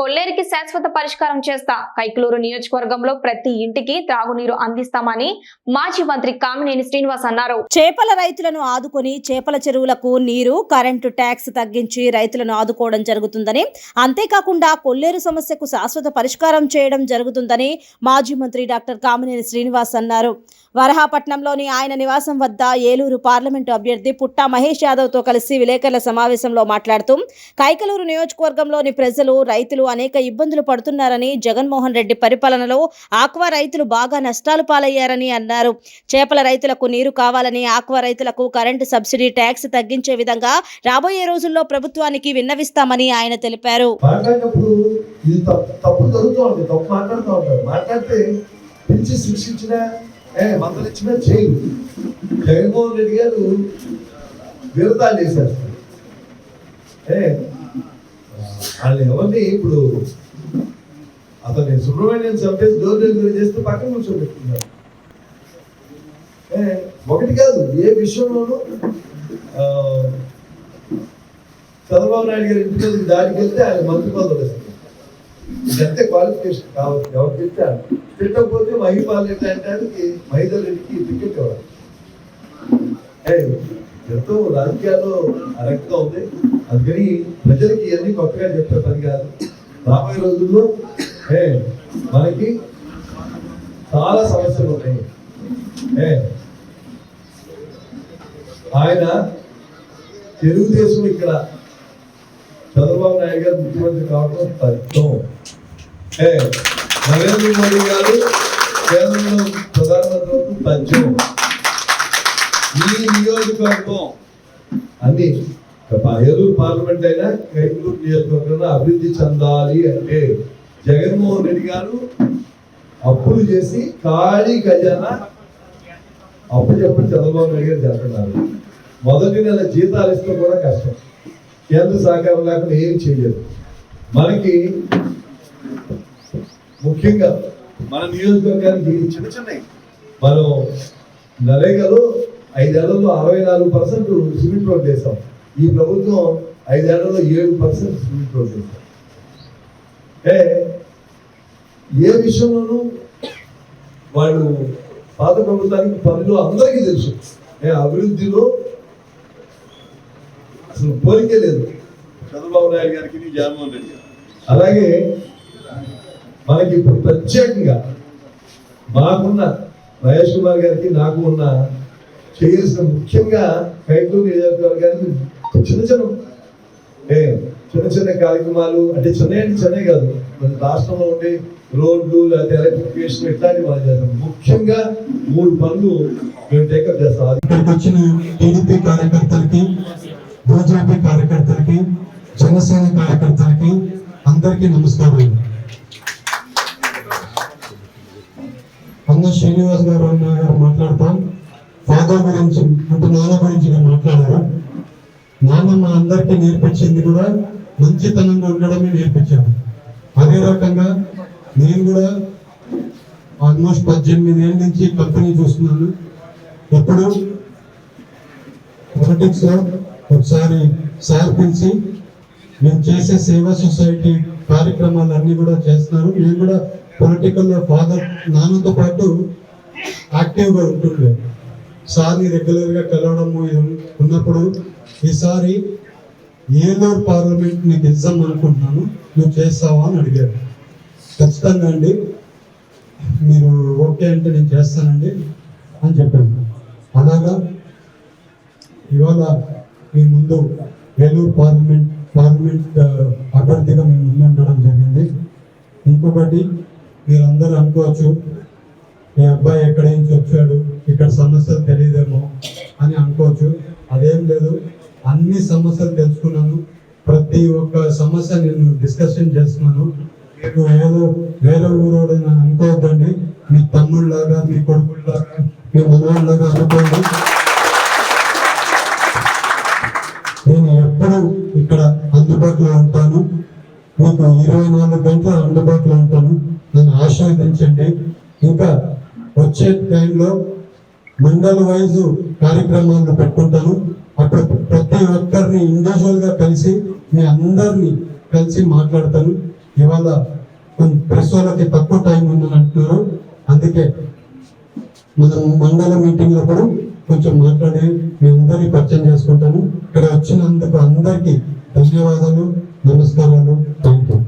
కొల్లేరికి శాశ్వత పరిష్కారం చేస్తా. కైకలూరు నియోజకవర్గంలో ప్రతి ఇంటికి త్రాగునీరు అందిస్తామని మాజీ మంత్రి కామినేని శ్రీనివాస్ అన్నారు. చేపల రైతులను ఆదుకొని చేపల చెరువులకు నీరు కరెంటు ట్యాక్స్ తగ్గించి రైతులను ఆదుకోవడం జరుగుతుందని అంతేకాకుండా కొల్లేరు సమస్యకు శాశ్వత పరిష్కారం చేయడం జరుగుతుందని మాజీ మంత్రి డాక్టర్ కామినేని శ్రీనివాస్ అన్నారు. వరహాపట్నంలోని ఆయన నివాసం వద్ద ఏలూరు పార్లమెంటు అభ్యర్థి పుట్టా మహేష్ యాదవ్తో కలిసి విలేకరుల సమావేశంలో మాట్లాడుతూ కైకలూరు నియోజకవర్గంలోని ప్రజలు రైతులు అనేక ఇబ్బందులు పడుతున్నారని జగన్మోహన్ రెడ్డి పరిపాలనలో ఆక్వా రైతులు బాగా నష్టాలు పాలయ్యారని అన్నారు. చేపల రైతులకు నీరు కావాలని ఆక్వా రైతులకు కరెంటు సబ్సిడీ ట్యాక్స్ తగ్గించే విధంగా రాబోయే రోజుల్లో ప్రభుత్వానికి విన్నవిస్తామని ఆయన తెలిపారు. జగన్మోహన్ రెడ్డి గారు విరతాలు చేశారు. వాళ్ళు ఎవరిని ఇప్పుడు అతని సుబ్రహ్మణ్యం చంపేసి డోర్ డెలివరీ చేస్తే పక్కన కూర్చోబెట్టుకున్నారు ఏ, ఒకటి కాదు ఏ విషయంలోనూ చంద్రబాబు నాయుడు గారి ఇంటి మీద దాడికి వెళ్తే ఆయన మంత్రి పదవులు వస్తుంది ఇదంతే క్వాలిఫికేషన్ కావచ్చు. ఎవరు తిట్టారు? తిట్టకపోతే మహిపాల్ రెడ్డి అంటే మహిదర్ రెడ్డికి టికెట్ ఇవ్వాలి. ఎంతో రాజకీయాల్లో అరక్గా ఉంది. అందుకని ప్రజలకి ఇవన్నీ కొత్తగా చెప్పే పని కాదు. రాబోయే రోజుల్లో ఏ మనకి చాలా సమస్యలు ఉన్నాయి. ఏ ఆయన తెలుగుదేశం ఇక్కడ చంద్రబాబు నాయుడు గారు ముఖ్యమంత్రి కావడం తథ్యం ఏ నరేంద్ర మోడీ గారు కేంద్రంలో ప్రధానమంత్రి అవడం తథ్యం నియోజకవర్గం. అన్ని ఏలూరు పార్లమెంట్ అయినా కైకలూరు నియోజకవర్గంలో అభివృద్ధి చెందాలి అంటే జగన్మోహన్ రెడ్డి గారు అప్పులు చేసి ఖాళీ ఖజానా అప్పు చెప్పి చంద్రబాబు నాయుడు గారు చేస్తున్నారు. మొదటి నెల జీతాలు ఇస్తే కూడా కష్టం. కేంద్ర సహకారం లేకుండా ఏం చేయలేదు. మనకి ముఖ్యంగా మన నియోజకవర్గానికి చిన్న చిన్నవి. మనం నరేగాలో ఐదేళ్ళలో అరవై నాలుగు పర్సెంట్ సిమెంట్ రోడ్ వేసాం ఈ ప్రభుత్వం ఐదేళ్ళలో ఏడు పర్సెంట్ సిమెంట్ రోడ్ వేసాం ఏ ఏ విషయంలోనూ వాళ్ళు పాత ప్రభుత్వానికి పనులు అందరికీ తెలుసు. ఏ అభివృద్ధిలో అసలు పోలికే లేదు. చంద్రబాబు నాయుడు గారికి జగన్మోహన్ రెడ్డి అలాగే మనకి ఇప్పుడు ప్రత్యేకంగా మాకున్న మహేష్ కుమార్ గారికి నాకు ఉన్న చేయాల్సిన ముఖ్యంగా కైకూరు నియోజకవర్గానికి చిన్న చిన్న ఏ చిన్న చిన్న కార్యక్రమాలు అంటే చిన్న అంటే చిన్నవి కాదు మన రాష్ట్రంలో ఉండే రోడ్లు లేకపోతే ఎలక్ట్రిఫికేషన్ ఇట్లాంటివి మనం చేస్తాం ముఖ్యంగా మూడు పనులు మేము టేకప్ చేస్తాం. ఇక్కడికి వచ్చిన టీడీపీ కార్యకర్తలకి బీజేపీ కార్యకర్తలకి జనసేన కార్యకర్తలకి అందరికీ నమస్కారం అన్న శ్రీనివాస్ గారు అన్న గారు మాట్లాడతాం. ఫాదర్ గురించి అంటే నాన్న గురించి మాట్లాడారు నాన్న మా అందరికీ నేర్పించింది కూడా మంచితనంగా ఉండడమే నేర్పించారు. అదే రకంగా నేను కూడా ఆల్మోస్ట్ పద్దెనిమిది ఏళ్ళ నుంచి కంపెనీ చూస్తున్నాను. ఎప్పుడు? పాలిటిక్స్లో ఒకసారి సార్ పిలిచి మేము చేసే సేవా సొసైటీ కార్యక్రమాలు అన్నీ కూడా చేస్తున్నారు. నేను కూడా పొలిటికల్లో ఫాదర్ నాన్నతో పాటు యాక్టివ్గా ఉంటుండే. సార్ని రెగ్యులర్గా కలవడము ఉన్నప్పుడు ఈసారి ఏలూరు పార్లమెంట్ నీకు ఇద్దాం అనుకుంటున్నాను నువ్వు చేస్తావా అని అడిగాడు. ఖచ్చితంగా అండి మీరు ఓకే అంటే నేను చేస్తానండి అని చెప్పాను. అలాగా ఇవాళ మీ ముందు ఏలూరు పార్లమెంట్ పార్లమెంట్ అభ్యర్థిగా మేము ముందు ఉండడం జరిగింది. ఇంకొకటి మీరందరూ అనుకోవచ్చు ఈ అబ్బాయి ఎక్కడి నుంచి వచ్చాడు ఇక్కడ సమస్యలు తెలియదేమో అని అనుకోవచ్చు. అదేం లేదు. అన్ని సమస్యలు తెలుసుకున్నాను. ప్రతి ఒక్క సమస్య నేను డిస్కషన్ చేస్తున్నాను. మీకు ఏదో వేరే ఊరోడని అనుకోవద్దండి. మీ తమ్ముళ్ళలాగా మీ కొడుకుల్లాగా మీ మనవాళ్ళలాగా అనుకోండి. నేను ఎప్పుడు ఇక్కడ అందుబాటులో ఉంటాను. మీకు ఇరవై నాలుగు గంటలు అందుబాటులో ఉంటాను. నన్ను ఆశీర్వదించండి. ఇంకా వచ్చే టైంలో మండల వైజ్ కార్యక్రమాలను పెట్టుకుంటాను. అప్పుడు ప్రతి ఒక్కరిని ఇండివిజువల్గా కలిసి మీ అందరినీ కలిసి మాట్లాడతాను. ఇవాళ ప్రెస్ వాళ్ళకి తక్కువ టైం ఉందని అంటున్నారు. అందుకే మనం మండల మీటింగ్లో కూడా కొంచెం మాట్లాడి మీ అందరినీ పరిచయం చేసుకుంటాను. ఇక్కడ వచ్చినందుకు అందరికీ ధన్యవాదాలు నమస్కారాలు. Thank you